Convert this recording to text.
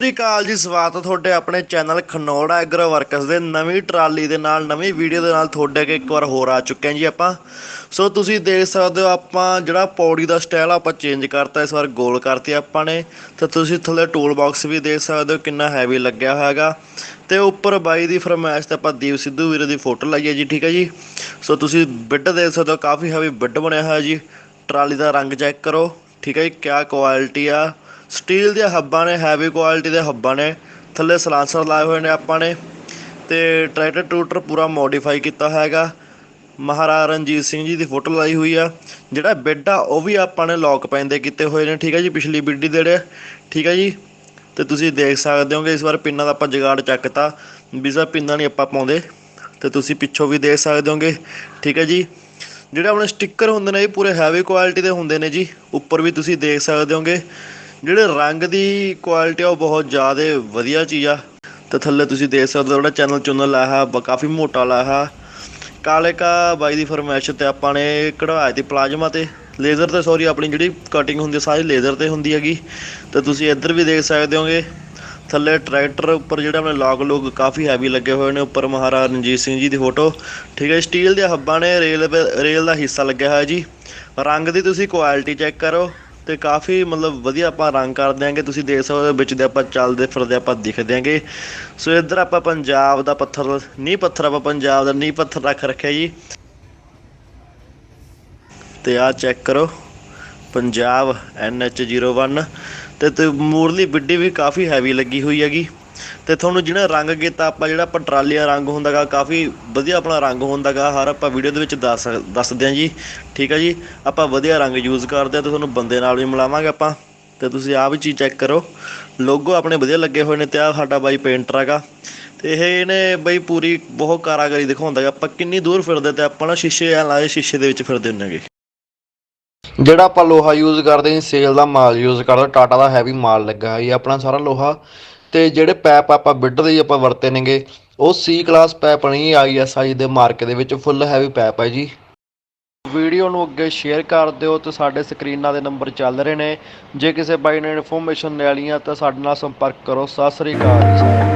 ਸਤਿ ਸ਼੍ਰੀ ਅਕਾਲ ਜੀ, ਸਵਾਗਤ ਤੁਹਾਡੇ ਆਪਣੇ ਚੈਨਲ ਖਨੌੜਾ ਐਗਰੋ ਵਰਕਸ ਦੇ ਨਵੀਂ ਟਰਾਲੀ ਦੇ ਨਾਲ, ਨਵੀਂ ਵੀਡੀਓ ਦੇ ਨਾਲ ਤੁਹਾਡੇ ਅੱਗੇ ਇੱਕ ਵਾਰ ਹੋਰ ਆ ਚੁੱਕੇ ਹਾਂ ਜੀ ਆਪਾਂ। ਸੋ ਤੁਸੀਂ ਦੇਖ ਸਕਦੇ ਹੋ ਆਪਾਂ ਜਿਹੜਾ ਪੌੜੀ ਦਾ ਸਟਾਈਲ ਆਪਾਂ ਚੇਂਜ ਕਰਤਾ, ਇਸ ਵਾਰ ਗੋਲ ਕਰਤੀ ਆਪਾਂ ਨੇ। ਤੇ ਤੁਸੀਂ ਥੱਲੇ ਟੂਲ ਬਾਕਸ ਵੀ ਦੇਖ ਸਕਦੇ ਹੋ ਕਿੰਨਾ ਹੈਵੀ ਲੱਗਿਆ ਹੋਇਆ ਹੈਗਾ ਤੇ ਉੱਪਰ ਬਾਈ ਦੀ ਫਰਮਾਇਸ਼ ਤੇ ਆਪਾਂ ਦੀਪ ਸਿੱਧੂ ਵੀਰੇ ਦੀ ਫੋਟੋ ਲਾਈ ਹੈ ਜੀ, ਠੀਕ ਹੈ ਜੀ। ਸੋ ਤੁਸੀਂ ਬਿੱਡ ਦੇਖ ਸਕਦੇ ਹੋ, ਕਾਫੀ ਹੈਵੀ ਬਿੱਡ ਬਣਿਆ ਹੋਇਆ ਜੀ। ਟਰਾਲੀ ਦਾ ਰੰਗ ਚੈੱਕ ਕਰੋ, ਠੀਕ ਹੈ ਜੀ, ਕਿਆ ਕੁਆਲਿਟੀ ਆ। ਸਟੀਲ ਦੇ ਹੱਬਾਂ ਨੇ ਹੈਵੀ ਕੁਆਲਿਟੀ ਦੇ ਹੱਬਾਂ ਨੇ, ਥੱਲੇ ਸਲਾਂਸਰ ਲਾਏ ਹੋਏ ਨੇ ਆਪਾਂ ਨੇ, ਤੇ ਟਰੈਕਟਰ ਟੂਟਰ ਪੂਰਾ ਮੋਡੀਫਾਈ ਕੀਤਾ ਹੈਗਾ। ਮਹਾਰਾਜਾ ਰਣਜੀਤ ਸਿੰਘ ਜੀ ਦੀ ਫੋਟੋ ਲਾਈ ਹੋਈ ਆ, ਜਿਹੜਾ ਬੈੱਡ ਆ ਉਹ ਵੀ ਆਪਾਂ ਨੇ ਲੋਕ ਪੈਂਦੇ ਕੀਤੇ ਹੋਏ ਨੇ, ਠੀਕ ਹੈ ਜੀ, ਪਿਛਲੀ ਬਿੱਡੀ ਦੇ ਜਿਹੜੇ, ਠੀਕ ਹੈ ਜੀ। ਤੇ ਤੁਸੀਂ ਦੇਖ ਸਕਦੇ ਹੋਗੇ, ਇਸ ਵਾਰ ਪਿੰਨਾਂ ਦਾ ਆਪਾਂ ਜਗਾੜ ਚੱਕਤਾ, ਵੀ ਸਾ ਪਿੰਨਾਂ ਨਹੀਂ ਆਪਾਂ ਪਾਉਂਦੇ। ਤੇ ਤੁਸੀਂ ਪਿੱਛੋਂ ਵੀ ਦੇਖ ਸਕਦੇ ਹੋਗੇ, ਠੀਕ ਹੈ ਜੀ। ਜਿਹੜੇ ਆਪਣੇ ਸਟicker ਹੁੰਦੇ ਨੇ ਇਹ ਪੂਰੇ ਹੈਵੀ ਕੁਆਲਿਟੀ ਦੇ ਹੁੰਦੇ ਨੇ ਜੀ, ਉੱਪਰ ਵੀ ਤੁਸੀਂ ਦੇਖ ਸਕਦੇ ਹੋਗੇ। ਜਿਹੜੇ ਰੰਗ ਦੀ ਕੁਆਲਿਟੀ ਆ ਉਹ ਬਹੁਤ ਜ਼ਿਆਦਾ ਵਧੀਆ ਚੀਜ਼ ਆ। ਤੇ ਥੱਲੇ ਤੁਸੀਂ ਦੇਖ ਸਕਦੇ ਹੋ ਜਿਹੜਾ ਚੈਨਲ ਚੁਨਲ ਲਾਇਆ ਬ- ਕਾਫੀ ਮੋਟਾ ਲਾਇਆ ਕਾਲੇ ਕਾ ਬਾਈ ਦੀ ਫਰਮਾਇਸ਼ ਤੇ ਆਪਾਂ ਨੇ ਕਢਵਾਇਆ ਤੇ ਪਲਾਜ਼ਮਾ ਤੇ। ਲੇਜ਼ਰ ਤੇ ਸੌਰੀ ਆਪਣੀ ਜਿਹੜੀ ਕਟਿੰਗ ਹੁੰਦੀ ਸਾਰੀ ਲੇਜ਼ਰ ਤੇ ਹੁੰਦੀ ਹੈਗੀ। ਤੇ ਤੁਸੀਂ ਇੱਧਰ ਵੀ ਦੇਖ ਸਕਦੇ ਹੋਗੇ, ਥੱਲੇ ਟਰੈਕਟਰ ਉੱਪਰ ਜਿਹੜਾ ਆਪਣੇ ਲੌਗ ਲੋਗ ਕਾਫੀ ਹੈਵੀ ਲੱਗੇ ਹੋਏ ਨੇ, ਉੱਪਰ ਮਹਾਰਾਜਾ ਰਣਜੀਤ ਸਿੰਘ ਜੀ ਦੀ ਫੋਟੋ ਠੀਕ ਹੈ ਸਟੀਲ ਦੇ ਹੱਬਾਂ ਨੇ ਰੇਲ ਰੇਲ ਦਾ ਹਿੱਸਾ ਲੱਗਿਆ ਹੋਇਆ ਜੀ। ਰੰਗ ਦੀ ਤੁਸੀਂ ਕੁਆਲਿਟੀ ਚੈੱਕ ਕਰੋ। ਤੇ ਕਾਫੀ ਮਤਲਬ ਵਧੀਆ ਆਪਾਂ ਰੰਗ ਕਰ ਦਿਆਂਗੇ ਤੁਸੀਂ ਦੇਖ ਸਕਦੇ ਹੋ ਵਿੱਚ ਦੇ ਆਪਾਂ ਚੱਲਦੇ ਫਿਰਦੇ ਆਪਾਂ ਦਿਖ ਦਿਆਂਗੇ ਸੋ ਇੱਧਰ ਆਪਾਂ ਪੰਜਾਬ ਦਾ ਪੱਥਰ, ਨੀਂਹ ਪੱਥਰ ਆਪਾਂ ਪੰਜਾਬ ਦਾ ਨੀਂਹ ਪੱਥਰ ਰੱਖ ਰੱਖਿਆ ਜੀ। ਤੇ ਆਹ ਚੈੱਕ ਕਰੋ, ਪੰਜਾਬ NH01 ਤੇ ਤੇ ਮੂਰਲੀ ਬਿੱਡੀ ਵੀ ਕਾਫੀ ਹੈਵੀ ਲੱਗੀ ਹੋਈ ਹੈਗੀ। ਤੇ ਤੁਹਾਨੂੰ ਜਿਹੜਾ ਰੰਗ ਕੀਤਾ ਆਪਾਂ ਜਿਹੜਾ ਆਪਾਂ ਟਰਾਲੀਆ ਰੰਗ ਹੁੰਦਾਗਾ, ਕਾਫੀ ਵਧੀਆ ਆਪਣਾ ਰੰਗ ਹੁੰਦਾਗਾ, ਹਰ ਆਪਾਂ ਵੀਡੀਓ ਦੇ ਵਿੱਚ ਦੱਸ ਦੱਸਦੇ ਹਾਂ ਜੀ। ਠੀਕ ਹੈ ਜੀ? ਆਪਾਂ ਵਧੀਆ ਰੰਗ ਯੂਜ਼ ਕਰਦੇ ਹਾਂ ਤੇ ਤੁਹਾਨੂੰ ਬੰਦੇ ਨਾਲ ਵੀ ਮਿਲਾਵਾਂਗੇ ਆਪਾਂ। ਤੇ ਤੁਸੀਂ ਆਹ ਵੀ ਚੀਜ਼ ਚੈੱਕ ਕਰੋ। ਲੋਗੋ ਆਪਣੇ ਵਧੀਆ ਲੱਗੇ ਹੋਏ ਨੇ ਤੇ ਆਹ ਸਾਡਾ ਬਾਈ ਪੇਂਟਰ ਹੈਗਾ। ਤੇ ਇਹ ਇਹਨੇ ਬਈ ਪੂਰੀ ਬਹੁਤ ਕਾਰਾਗਰੀ ਦਿਖਾਉਂਦਾ ਹੈਗਾ ਆਪਾਂ ਕਿੰਨੀ ਦੂਰ ਫਿਰਦੇ ਤੇ ਆਪਾਂ ਨਾ ਸ਼ੀਸ਼ੇ ਆ ਲਾਏ ਸ਼ੀਸ਼ੇ ਦੇ ਵਿੱਚ ਫਿਰਦੇ ਹੁੰਦੇ ਹੈਗੇ। ਜਿਹੜਾ ਆਪਾਂ ਲੋਹਾ ਯੂਜ਼ ਕਰਦੇ ਹਾਂ ਸੇਲ ਦਾ ਮਾਲ ਯੂਜ਼ ਕਰਦੇ ਟਾਟਾ ਦਾ ਹੈਵੀ ਮਾਲ ਲੱਗਾ ਹੈ ਇਹ ਆਪਣਾ ਸਾਰਾ ਲੋਹਾ ਤੇ ਜਿਹੜੇ ਪੈਪ ਆਪਾਂ ਬਿੱਡ ਦੇ ਆਪਾਂ ਵਰਤੇ ਨੇਗੇ, ਉਹ ਸੀ ਕਲਾਸ ਪੈਪ ਨਹੀਂ ਆਈਐਸਆਈ ਦੇ ਮਾਰਕ ਦੇ ਵਿੱਚ ਫੁੱਲ ਹੈਵੀ ਪੈਪ ਹੈ ਜੀ। ਵੀਡੀਓ ਨੂੰ ਅੱਗੇ ਸ਼ੇਅਰ ਕਰ ਦਿਓ ਤੇ ਸਾਡੇ ਸਕਰੀਨਾਂ ਦੇ ਨੰਬਰ ਚੱਲ ਰਹੇ ਨੇ। ਜੇ ਕਿਸੇ ਬਾਈ ਨੇ ਇਨਫੋਰਮੇਸ਼ਨ ਲੈਣੀ ਆ ਤਾਂ ਸਾਡੇ ਨਾਲ ਸੰਪਰਕ ਕਰੋ। ਸਤਿ ਸ੍ਰੀ ਅਕਾਲ ਜੀ।